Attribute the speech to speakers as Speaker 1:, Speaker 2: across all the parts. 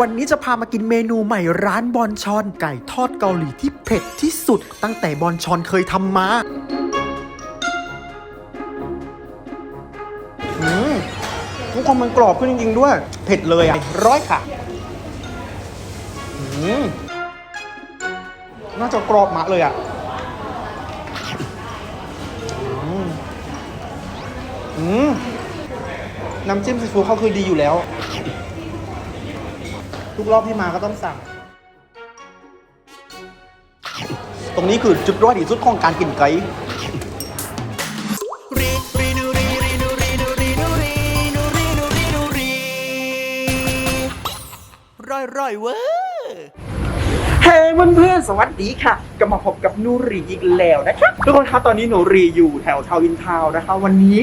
Speaker 1: วันนี้จะพามากินเมนูใหม่ร้านบอนชอน ไก่ทอดเกาหลีที่เผ็ดที่สุด ตั้งแต่บอนชอนเคยทำมา
Speaker 2: อืมทุกคนมันกรอบขึ้นจริง ๆ ด้วย เผ็ดเลยอะ ร้อยค่ะอืมน่าจะกรอบมากเลยอะอืมอืมน้ำจิ้มซีฟู้ดเขาคือดีอยู่แล้ว ทุกรอบที่มาก็ต้องสั่ง ตรงนี้คือจุดรอยที่สุดของการกินไก่
Speaker 1: ร่อยเว้ย
Speaker 2: เฮ้เพื่อนๆสวัสดีค่ะกลับมาพบกับนูรีอีกแล้วนะคะทุกคนคะตอนนี้หนูรีอยู่แถวทาวอินทาวน์นะคะ วันนี้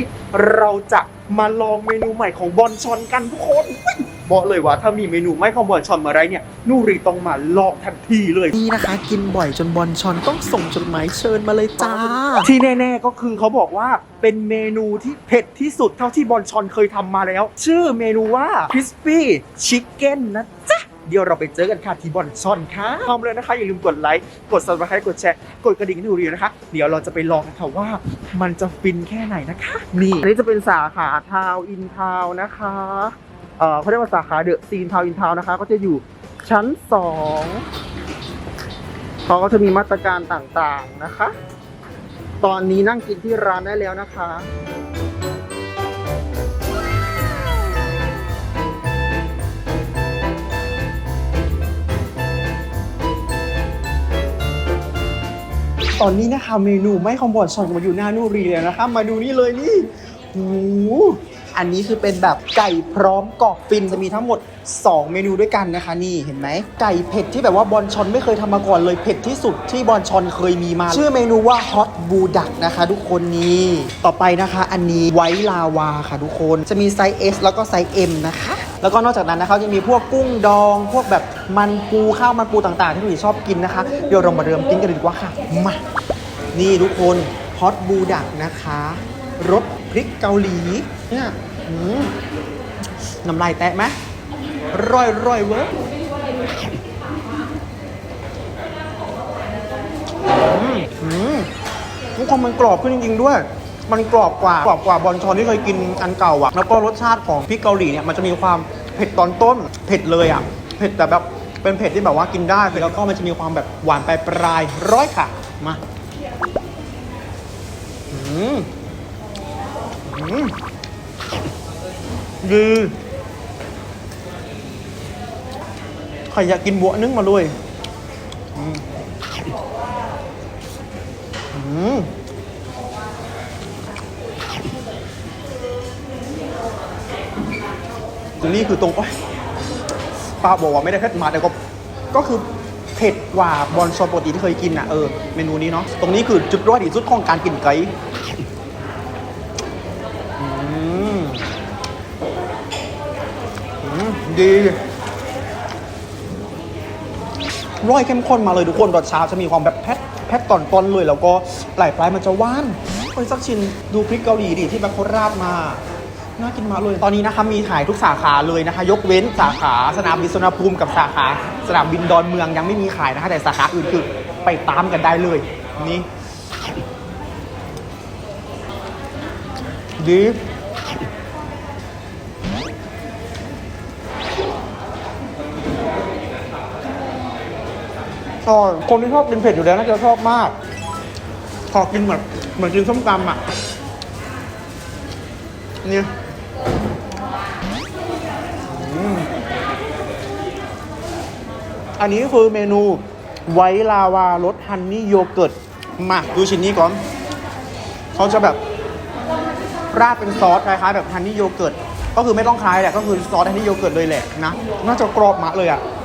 Speaker 2: เราจะมาลองเมนูใหม่ของบอนชอนกันทุกคน บอกเลยว่าถ้ามีเมนูใหม่ของบอนชอนมาไรเนี่ยนูรีต้องมาลองทันทีเลย
Speaker 1: นี่นะคะ กินบ่อยจนบอนชอนต้องส่งจดหมายเชิญมาเลยจ้า
Speaker 2: ที่แน่ๆก็คือเขาบอกว่าเป็นเมนูที่เผ็ดที่สุดเท่าที่บอนชอนเคยทำมาแล้ว ชื่อเมนูว่า crispy chicken นะจ๊ะเดี๋ยวเราไปเจอกันค่ะที่บอนชอนค่ะพร้อมเลยนะคะ อย่าลืมกดไลค์ กด subscribe กดแชร์ กดกระดิ่งให้ดูรีวิวนะคะ เดี๋ยวเราจะไปลองกันค่ะว่ามันจะฟินแค่ไหนนะคะ นี่ อันนี้จะเป็นสาขาทาวอินทาวนะคะ เขาเรียกว่าสาขาเดอะซีนทาวอินทาวนะคะ ก็จะอยู่ชั้นสองเขาก็จะมีมาตรการต่างๆนะคะ ตอนนี้นั่งกินที่ร้านได้แล้วนะคะตอนนี้นะคะเมนูไม่คอมบอดชอนมาอยู่หน้านูรีเลยนะคะ มาดูนี่เลยนี่ หอันนี้คือเป็นแบบไก่พร้อมกรอบฟินจะมีทั้งหมด 2 เมนูด้วยกันนะคะ นี่เห็นไหมไก่เผ็ดที่แบบว่าบอลชอนไม่เคยทำมาก่อนเลยเผ็ดที่สุดที่บอลชอนเคยมีมา ชื่อเมนูว่าฮอตบูดักนะคะ ทุกคนนี่ต่อไปนะคะ อันนี้ไวลาวาค่ะทุกคนจะมีไซส์ S แล้วก็ไซส์ M นะคะแล้วก็นอกจากนั้นนะคะจะมีพวกกุ้งดอง พวกแบบมันปูข้าวมันปูต่างๆ ที่หนูชอบกินนะคะ เดี๋ยวเรามาเริ่มกินกันดีกว่าค่ะมานี่ทุกคนฮอตบูดักนะคะรส พริกเกาหลีเนี่ยน้ำลายแตะไหมร่อยร่อยเว้ยอืมอืมทุกคนมันกรอบขึ้นจริงๆด้วย มันกรอบกว่ากรอบกว่าบอลชอนที่เคยกินอันเก่าอะแล้วก็รสชาติของพริกเกาหลีเนี่ยมันจะมีความเผ็ดตอนต้น เผ็ดเลยอะเผ็ดแต่แบบเป็นเผ็ดที่แบบว่ากินได้แล้วก็มันจะมีความแบบหวานปลายปลายร้อยค่ะ มา อืม อืดีใครอยากกินบัวนึ่งมาเลยอืมอืมนี่คือตรงโอ๊ยป้าบอกว่าไม่ได้เผ็ดมากแต่ก็ก็คือเผ็ดกว่าบอลชอนปกติที่เคยกินอะเออเมนูนี้เนาะตรงนี้คือจุดร้อยที่สุดของการกินไก่ อืมอืม ดีร้อยเข้มข้นมาเลยทุกคนรสชาจะมีความแบบแพทแพทตอนต้นเลย แล้วก็ปลายปลายมันจะหว่านเฮ้ยสักชิ้นดูพริกเกาหลีดิที่แบบเขาราดมาน่ากินมากเลย ตอนนี้นะคะมีขายทุกสาขาเลยนะคะ ยกเว้นสาขาสนามบินสุวรรณภูมิกับสาขา สนามบินดอนเมืองยังไม่มีขายนะคะ แต่สาขาอื่นคือไปตามกันได้เลย นี่ดี ชอบคนที่ชอบกินเผ็ดอยู่แล้วน่าจะชอบมาก ขอกินเหมือนเหมือนกินส้มตำอะ เนี่ยอืมอันนี้คือเมนูไวท์ลาวารสฮันนี่โยเกิร์ตมาดูชิ้นนี้ก่อน เขาจะแบบราดเป็นซอสคล้ายๆแบบฮันนี่โยเกิร์ต ก็คือไม่ต้องคล้ายแหละ ก็คือซอสฮันนี่โยเกิร์ตเลยแหละนะ น่าจะกรอบมากเลยอะอื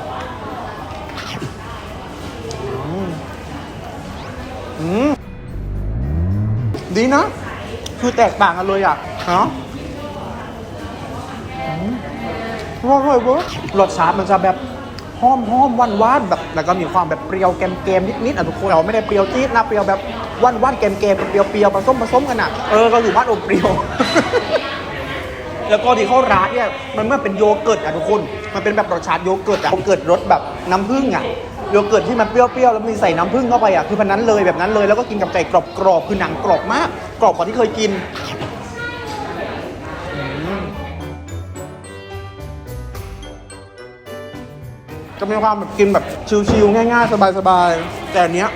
Speaker 2: อืมดีนะ คือแตกต่างกันเลยอะเนาะอืมอร่อยเว้ยรสชาติมันจะแบบหอมหอมหวานหวานแบบ แล้วก็มีความแบบเปรี้ยวแกมเกมๆนิดๆอะทุกคนเราไม่ได้เปรี้ยวจี๊ดนะเปรี้ยวแบบหวานหวานแกมเกมเปรี้ยวเปรี้ยวผสมผสมกันอะเออก็อยู่บ้านอมเปรี้ยว แล้วก็ที่เขาร้านเนี่ยมันเมื่อเป็นโยเกิร์ตอะทุกคน มันเป็นแบบรสชาติโยเกิร์ตอะโยเกิร์ตรสแบบน้ำผึ้งอะ โยเกิร์ตที่มันเปรี้ยวๆแล้วมีใส่น้ำผึ้งเข้าไปอะคือพันนั้นเลยแบบนั้นเลยแล้วก็กินกับไก่กรอบๆคือหนังกรอบมาก กรอบกว่าที่เคยกินจะมีความแบบกินแบบชิลๆง่ายๆ สบายๆ แต่อันเนี้ย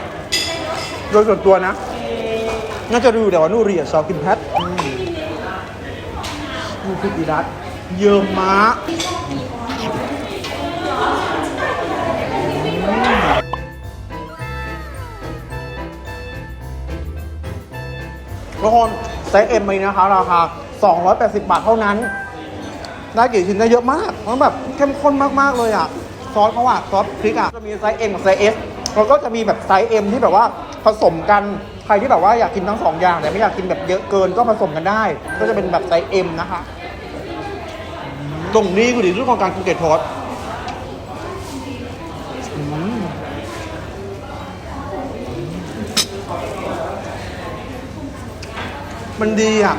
Speaker 2: โดยส่วนตัวนะ น่าจะดูแต่ว่านูรียชอกินแพทอืมดูพิธีรัตเยิมมา ทุกคนไซส์เอ็มนะคะ ราคา 280 บาทเท่านั้น ได้กี่ชิ้นได้เยอะมากมันแบบเข้มข้นมากๆเลยอะ ซอสเขาอะซอสพริกอะจะมีไซส์ M กับไซส์ S แล้วก็จะมีแบบไซส์ M ที่แบบว่าผสมกันใครที่แบบว่าอยากกินทั้งสองอย่างแต่ไม่อยากกินแบบเยอะเกินก็ผสมกันได้ ก็จะเป็นแบบไซส์ M นะคะ ตรงนี้คือดีที่ของการกินเกททอด มันดีอะ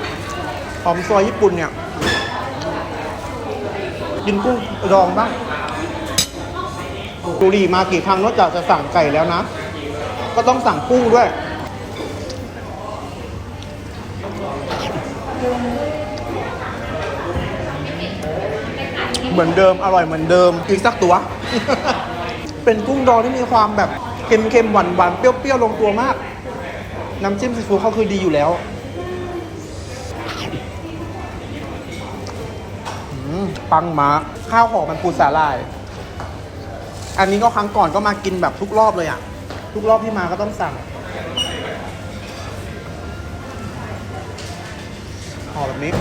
Speaker 2: หอมซอยญี่ปุ่นเนี่ย กินกุ้งดองบ้างดูดีมากี่ครั้งนอกจากจะสั่งไก่แล้วนะ ก็ต้องสั่งกุ้งด้วย เหมือนเดิมอร่อยเหมือนเดิม อีกสักตัว เป็นกุ้งดองที่มีความแบบเค็มๆหวานๆเปรี้ยวๆลงตัวมาก น้ำจิ้มซีฟู้ดเขาคือดีอยู่แล้ว ปังมาข้าวหอมมันปูสาลาย อันนี้ก็ครั้งก่อนก็มากินแบบทุกรอบเลยอะ ทุกรอบที่มาก็ต้องสั่งห่อแบบนี้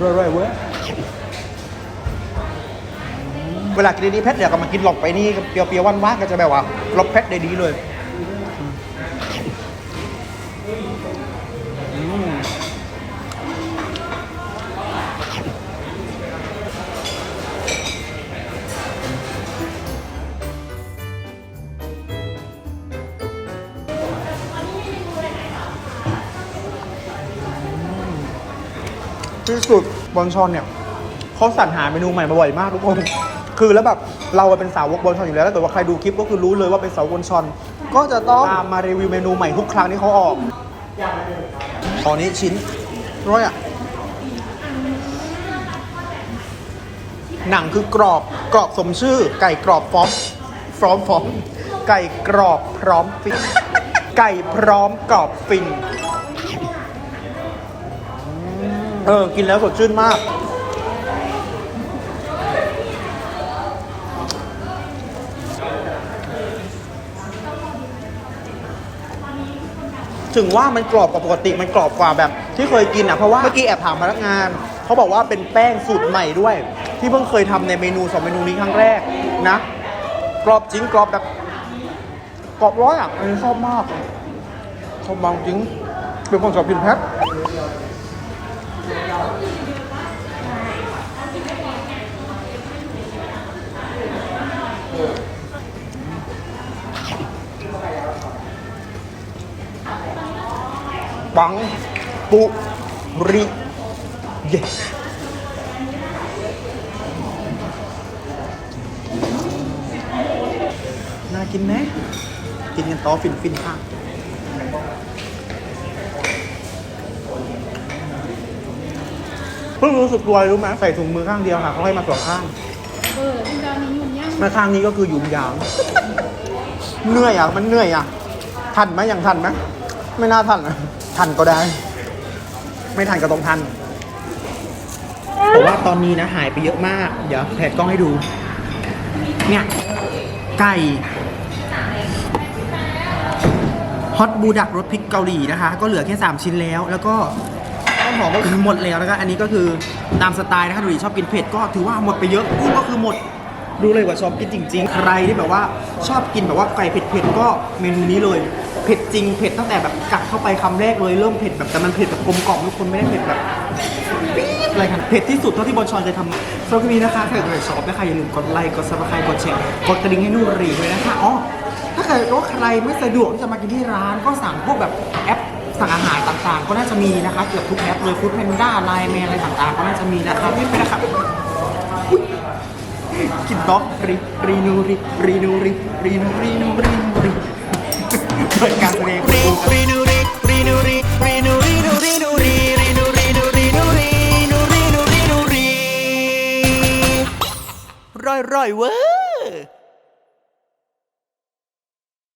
Speaker 2: ร่อยๆเว้ยเวลากินดีๆเพชรเดี๋ยวก็มากินหลอกไปนี่เปรียวๆว่านๆก็จะแบบว่าลบเพชรได้ดีเลย ที่สุดบอลชอนเนี่ยเขาสรรหาเมนูใหม่มาบ่อยมากทุกคน คือแล้วแบบเราเป็นสาวกบอลชอนอยู่แล้วถ้าเกิดว่าใครดูคลิปก็คือรู้เลยว่าเป็นสาวกบอลชอน ก็จะต้องตามมารีวิวเมนูใหม่ทุกครั้งที่เขาออกตอนนี้ชิ้นร้อยอะหนังคือกรอบกรอบสมชื่อ ไก่กรอบฟอมฟรอมฟอมไก่กรอบพร้อมฟินไก่พร้อมกรอบฟิน ออ กินแล้วสดชื่นมาก ถึงว่ามันกรอบกว่าปกติมันกรอบกว่าแบบ ที่เคยกินอะเพราะว่าเมื่อกี้แอบถามพนักงาน เขาบอกว่าเป็นแป้งสูตรใหม่ด้วย ที่เพิ่งเคยทำในเมนูสองเมนูนี้ครั้งแรกนะ กรอบจริงกรอบแบบ กรอบร้อยอะอันนี้ชอบมากชอบมากจริงเป็นคนชอบกินแพท ปังปุริเยน่ากินไหม กินกันต่อฟินฟินๆค่ะ เพิ่งรู้สึกตัวรู้ไหมใส่ถุงมือข้างเดียวค่ะเขาให้มาสองข้าง
Speaker 3: เออที่เรานี้ยุ่งยาก
Speaker 2: มาข้างนี้ก็คือหยุมยาวเหนื่อยอะมันเหนื่อยอะทันไหมยังทันไหมไม่น่าทันนะทันก็ได้ ไม่ทันก็ต้องทันแต่ว่าตอนนี้นะหายไปเยอะมาก เดี๋ยวแผดกล้องให้ดู เนี่ยไก่ฮอตบูดักรสพริกเกาหลีนะคะ ก็เหลือแค่ 3 ชิ้นแล้ว แล้วก็้หอมก็คือหมดแล้วแล้วก็อันนี้ก็คือตามสไตล์นะคะดูดิชอบกินเผ็ดก็ถือว่าหมดไปเยอะกุ้งก็คือหมดดูเลยว่าชอบกินจริง ๆ ใครที่แบบว่าชอบกินแบบว่าไก่เผ็ดๆก็เมนูนี้เลยเผ็ดจริงเผ็ดตั้งแต่แบบกัดเข้าไปคำแรกเลยเริ่มเผ็ดแบบแต่มันเผ็ดแบบกลมกล่อมทุกคนไม่ได้เผ็ดแบบอะไรกันเผ็ดที่สุดเท่าที่บอลชอนเคยทำสำหรับนี้นะคะถ้าเกิดใครชอบนะคะอย่าลืมกดไลค์กดซับสไครต์กดแชร์กดกระดิ่งให้นู่นรีด้วยนะคะอ๋อถ้าเกิดว่าใครไม่สะดวกที่จะมากินที่ร้านก็สั่งพวกแบบแอป สั่งอาหารต่างๆ ก็น่าจะมีนะคะเกือบทุกแอปเลยฟู้ดแพนด้าไลน์แมนอะไรต่างๆ ก็น่าจะมีนะคะนี่ไปนะครับอุ๊ยกินด็อกรีรีนูรีรีนูรีรีนูรีนูรีนูรีเปิดการแสดงรีรีนูรีรีนูรีรีนูรีนูรีนูรีรีนูรีนูรีนูรีนูรีนูรีนูรีร่อยร่อยเว้ย